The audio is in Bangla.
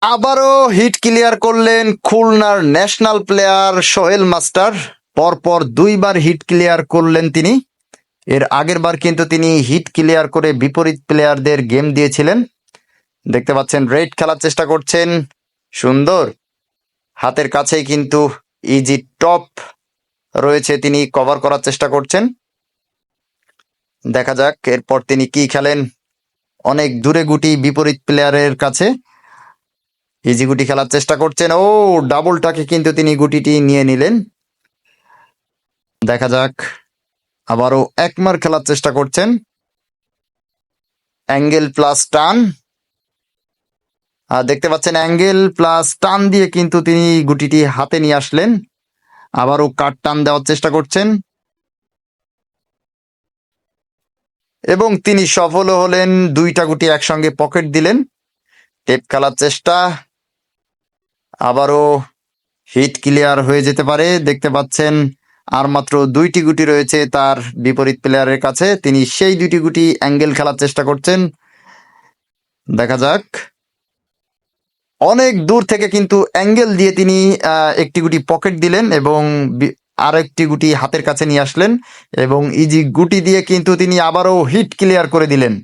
আবারও হিট ক্লিয়ার করলেন খুলনার ন্যাশনাল প্লেয়ার সোহেল মাস্টার। পরপর দুইবার হিট ক্লিয়ার করলেন তিনি। এর আগের বার কিন্তু তিনি হিট ক্লিয়ার করে বিপরীত প্লেয়ারদের গেম দিয়েছিলেন। দেখতে পাচ্ছেন, রেড খেলার চেষ্টা করছেন। সুন্দর। হাতের কাছেই কিন্তু ইজি টপ রয়েছে তিনি কভার করার চেষ্টা করছেন। দেখা যাক, এরপর তিনি কি খেলেন। অনেক দূরে গুটি বিপরীত প্লেয়ারের কাছে। ইজি গুটি খেলার চেষ্টা করছেন। ও ডাবলটাকে কিন্তু তিনি গুটিটি নিয়ে নিলেন। দেখা যাক, আবারও একমার খেলার চেষ্টা করছেন। অ্যাঙ্গেল প্লাস টান। আর দেখতে পাচ্ছেন, অ্যাঙ্গেল প্লাস টান দিয়ে কিন্তু তিনি গুটিটি হাতে নিয়ে আসলেন। আবারও কাট টান দেওয়ার চেষ্টা করছেন। এবং তিনি সফল হলেন, দুইটা গুটি একসঙ্গে পকেট দিলেন। টেপ খেলার চেষ্টা। আবারও হিট ক্লিয়ার হয়ে যেতে পারে। দেখতে পাচ্ছেন, আর মাত্র দুইটি গুটি রয়েছে তার বিপরীত প্লেয়ারের কাছে। তিনি সেই দুইটি গুটি অ্যাঙ্গেল খেলার চেষ্টা করছেন। দেখা যাক। অনেক দূর থেকে কিন্তু অ্যাঙ্গেল দিয়ে তিনি একটি গুটি পকেট দিলেন এবং বি- আরেকটি গুটি হাতের কাছে নিয়ে আসলেন এবং ইজি গুটি দিয়ে কিন্তু তিনি আবারও হিট ক্লিয়ার করে দিলেন।